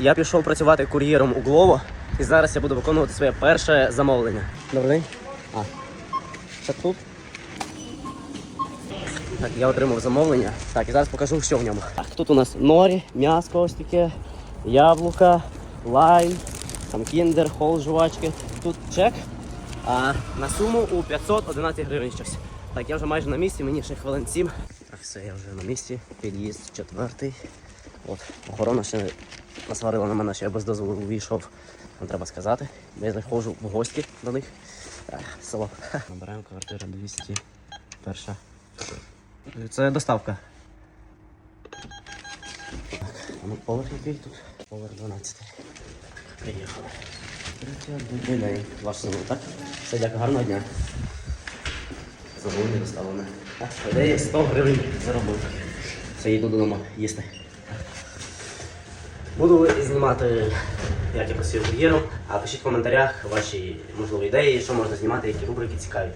Я пішов працювати кур'єром у Глово, і зараз я буду виконувати своє перше замовлення. Добрий день. А. Це тут? Так, я отримав замовлення. Так, і зараз покажу, що в ньому. Так, тут у нас норі, м'яско ось таке, яблука, лайм, там кіндер, хол жувачки. Тут чек. А на суму у 511 гривень щось. Так, я вже майже на місці, мені ще хвилин 7. Так, все, я вже на місці. Під'їзд четвертий. От, охорона ще насварила на мене, що я без дозволу увійшов. Вам треба сказати. Я заходжу в гості до них. Село. Набираємо квартира 200. Перша. Це доставка. Ну поверх який тут? Поверх 12. Приїхали. Добрий день. Ваш номер, так? Все, дякую, гарного дня. Замовлення доставлене. Так, по ідеї 100 гривень заробив. Все, їду додому їсти. Буду знімати, як я працюю бур'єром, а пишіть в коментарях ваші можливі ідеї, що можна знімати, які рубрики цікаві.